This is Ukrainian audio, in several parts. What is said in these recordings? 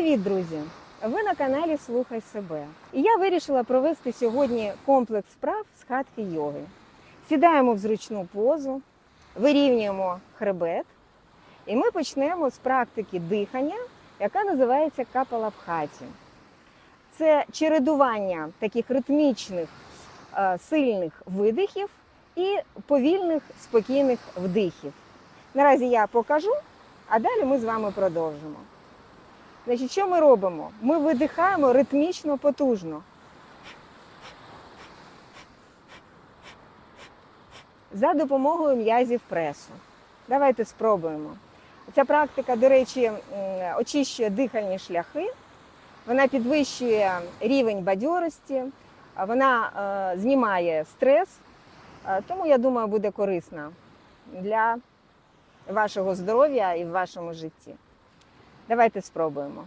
Привіт, друзі! Ви на каналі Слухай себе. І я вирішила провести сьогодні комплекс вправ з хатки йоги. Сідаємо в зручну позу, вирівнюємо хребет, і ми почнемо з практики дихання, яка називається капалабхаті. Це чередування таких ритмічних, е, сильних видихів і повільних, спокійних вдихів. Наразі я покажу, а далі ми з вами продовжимо. Значить, що ми робимо? Ми видихаємо ритмічно потужно. За допомогою м'язів пресу. Давайте спробуємо. Ця практика, до речі, очищує дихальні шляхи, вона підвищує рівень бадьорості, вона е, знімає стрес, Е, тому я думаю, буде корисна для вашого здоров'я і в вашому житті. Давайте спробуємо.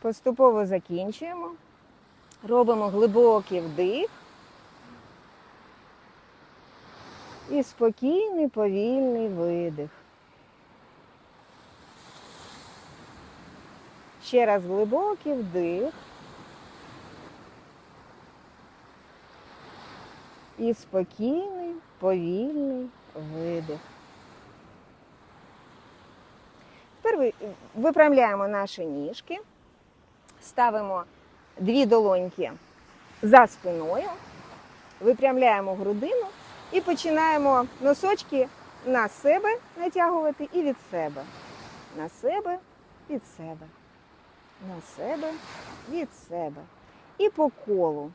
Поступово закінчуємо. Робимо глибокий вдих. І спокійний, повільний видих. Ще раз глибокий вдих. І спокійний, повільний видих. Тепер ви- випрямляємо наші ніжки, ставимо дві долоньки за спиною, випрямляємо грудину і починаємо носочки на себе натягувати і від себе. На себе, від себе. На себе, від себе. І по колу.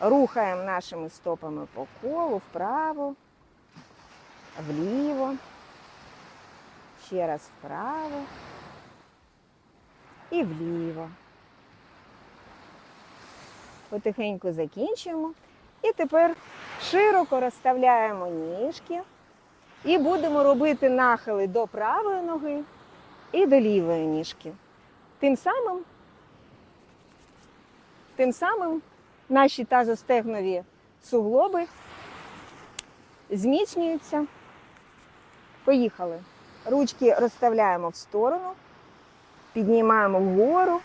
Рухаємо нашими стопами по колу вправо, вліво, ще раз вправо і вліво. Потихеньку закінчуємо. І тепер широко розставляємо ніжки і будемо робити нахили до правої ноги і до лівої ніжки. Тим самим, тим самим наші тазостегнові суглоби зміцнюються. Поїхали. Ручки розставляємо в сторону, піднімаємо вгору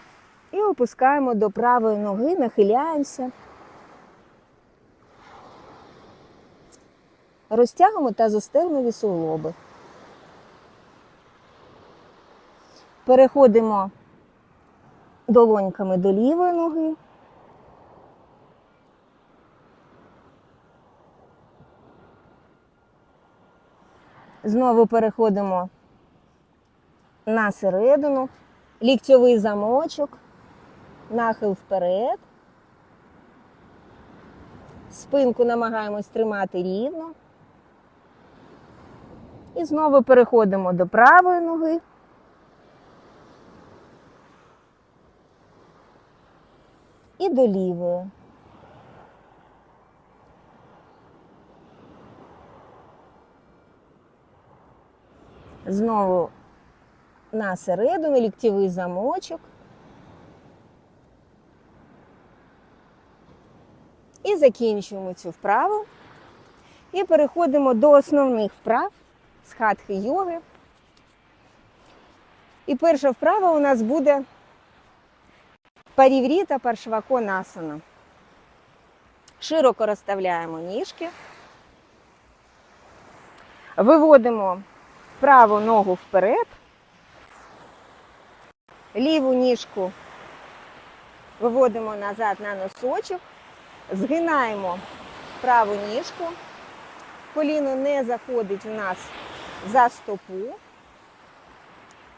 і опускаємо до правої ноги, нахиляємося. Розтягуємо тазостегнові суглоби. Переходимо долоньками до лівої ноги. Знову переходимо на середину, ліктьовий замочок, нахил вперед. Спинку намагаємось тримати рівно. І знову переходимо до правої ноги. І до лівої. Знову на середину ліктєвий замочок. І закінчуємо цю вправу. І переходимо до основних вправ з хатхи йоги. І перша вправа у нас буде парівріта паршваконасана. Широко розставляємо ніжки. Виводимо праву ногу вперед, ліву ніжку виводимо назад на носочок, згинаємо праву ніжку, коліно не заходить у нас за стопу,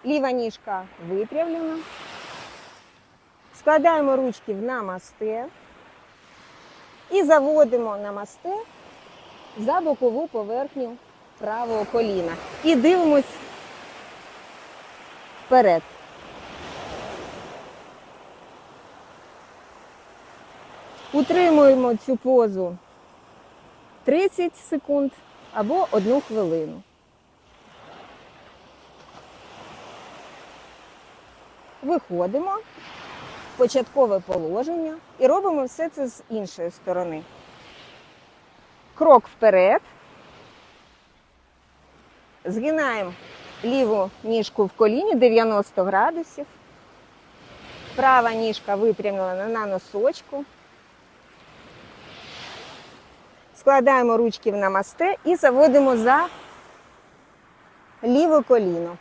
ліва ніжка випрямлена, складаємо ручки в намасте і заводимо намасте за бокову поверхню правого коліна. І дивимось вперед. Утримуємо цю позу 30 секунд або 1 хвилину. виходимо початкове положення і робимо все це з іншої сторони. Крок вперед. Згинаємо ліву ніжку в коліні 90 градусів. Права ніжка випрямлена на носочку. Складаємо ручки в намасте і заводимо за ліве коліно.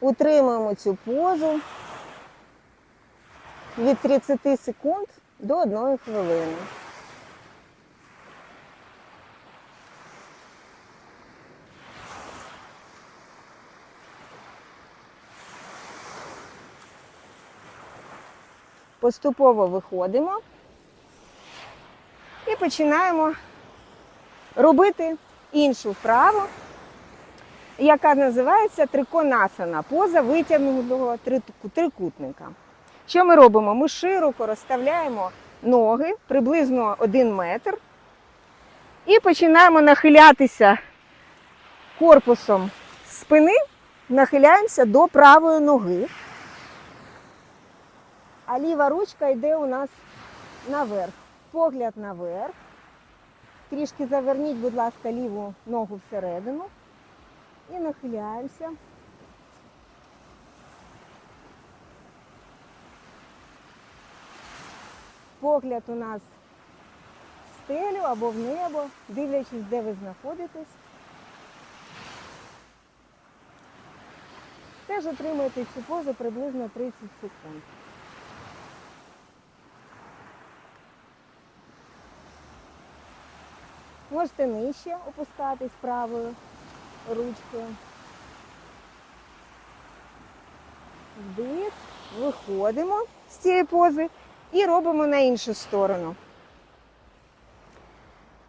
Утримуємо цю позу від 30 секунд до 1 хвилини. Поступово виходимо і починаємо робити іншу вправу, яка називається триконасана, поза витягнутого трикутника. Що ми робимо? Ми широко розставляємо ноги приблизно 1 метр і починаємо нахилятися корпусом спини, нахиляємося до правої ноги. А ліва ручка йде у нас наверх. Погляд наверх. Трішки заверніть, будь ласка, ліву ногу всередину. І нахиляємося. Погляд у нас в стелю або в небо, дивлячись, де ви знаходитесь. Теж отримуєте цю позу приблизно 30 секунд. Можете нижче опускатись правою ручкою. Вдих, виходимо з цієї пози і робимо на іншу сторону.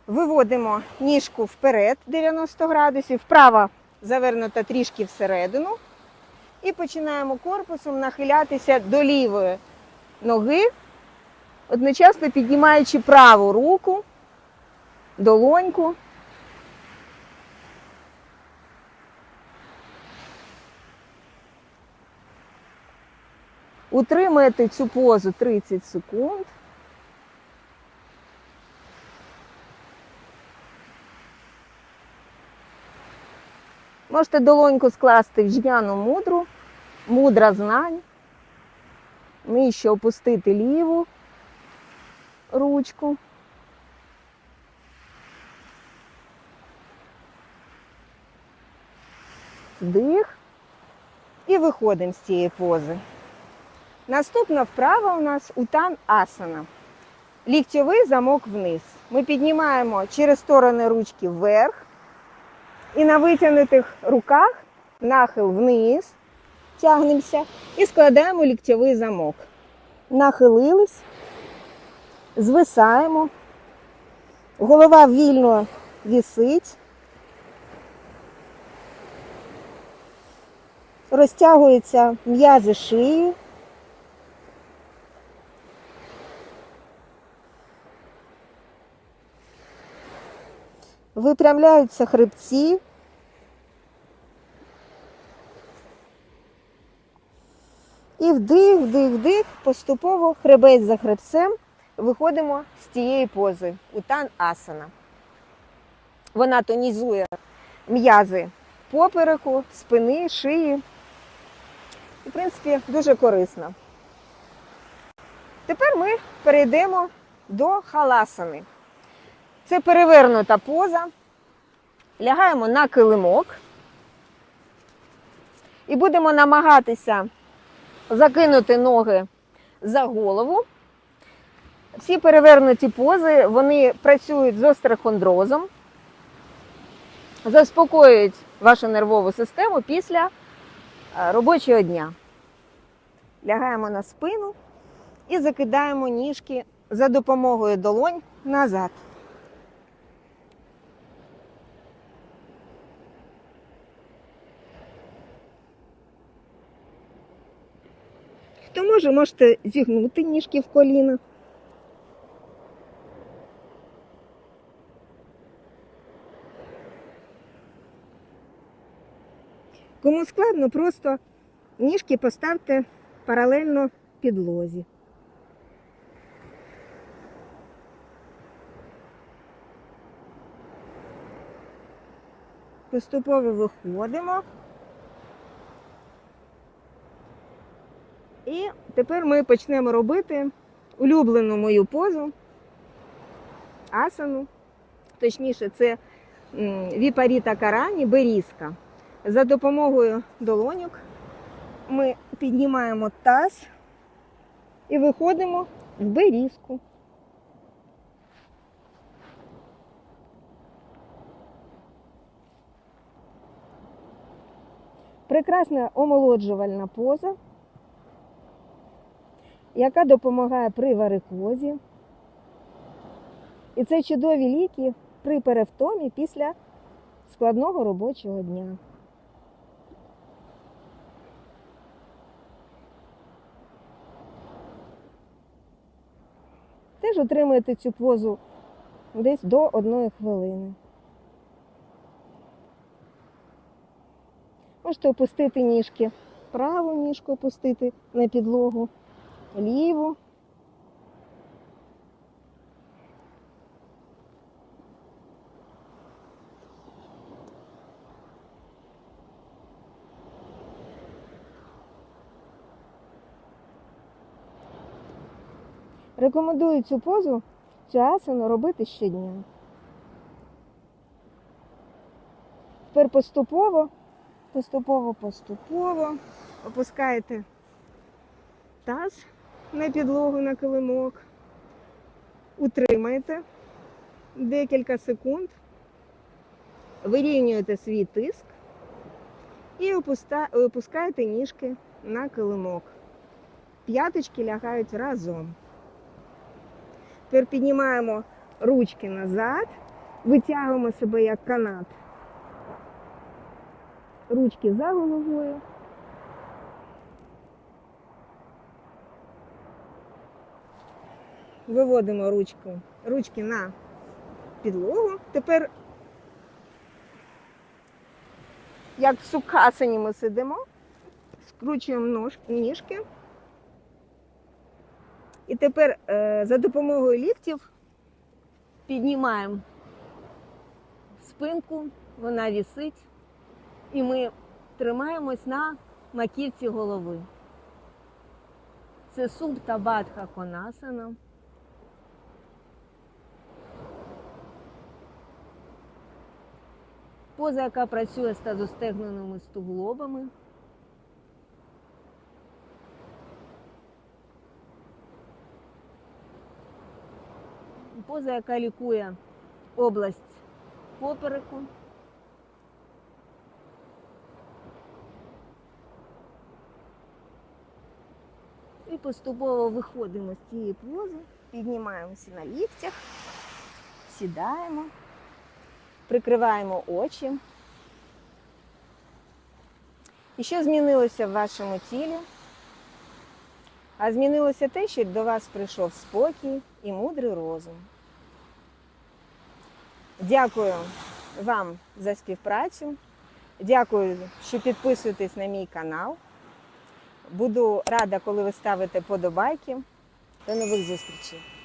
Виводимо ніжку вперед 90 градусів, вправо завернута трішки всередину. І починаємо корпусом нахилятися до лівої ноги, одночасно піднімаючи праву руку долоньку. Утримуєте цю позу 30 секунд. Можете долоньку скласти в жняну мудру, мудра знань. Нижче опустити ліву ручку. Вдих. І виходимо з цієї пози. Наступна вправа у нас утан асана. Ліктьовий замок вниз. Ми піднімаємо через сторони ручки вверх. І на витягнутих руках нахил вниз. Тягнемося і складаємо ліктьовий замок. Нахилились, звисаємо. Голова вільно вісить. Розтягуються м'язи шиї. Випрямляються хребці. І вдих, вдих, вдих, поступово хребець за хребцем виходимо з цієї пози утан асана. Вона тонізує м'язи попереку, спини, шиї. І, в принципі, дуже корисна. Тепер ми перейдемо до халасани. Це перевернута поза. Лягаємо на килимок і будемо намагатися закинути ноги за голову. Всі перевернуті пози вони працюють з острохондрозом, заспокоюють вашу нервову систему після е, робочого дня. Лягаємо на спину і закидаємо ніжки за допомогою долонь назад. Може, можете зігнути ніжки в коліна. Кому складно, просто ніжки поставте паралельно підлозі. Поступово виходимо. І тепер ми почнемо робити улюблену мою позу асану. Точніше, це віпаріта карані, берізка. За допомогою долоньок ми піднімаємо таз і виходимо в берізку. Прекрасна омолоджувальна поза, яка допомагає при варикозі. І це чудові ліки при перевтомі після складного робочого дня. Теж отримуєте цю позу десь до одної хвилини. Можете опустити ніжки, праву ніжку опустити на підлогу, ліву. Рекомендую цю позу, цю асану робити щодня. Тепер поступово, поступово, поступово опускаєте таз на підлогу на килимок, утримаєте декілька секунд, вирівнюєте свій тиск і опускаєте ніжки на килимок. П'яточки лягають разом. Тепер піднімаємо ручки назад, витягуємо себе як канат. Ручки за головою. Виводимо ручку, ручки на підлогу. Тепер, як в сукасані ми сидимо, скручуємо ніжки. І тепер е, за допомогою ліктів піднімаємо спинку, вона вісить, і ми тримаємось на маківці голови. Це субта бадха конасана. Поза, яка працює з тазостегненими стуглобами. поза, яка лікує область попереку. І поступово виходимо з цієї пози, піднімаємося на ліктях, сідаємо, прикриваємо очі. І що змінилося в вашому тілі? А змінилося те, що до вас прийшов спокій і мудрий розум. Дякую вам за співпрацю. Дякую, що підписуєтесь на мій канал. Буду рада, коли ви ставите подобайки. До нових зустрічей!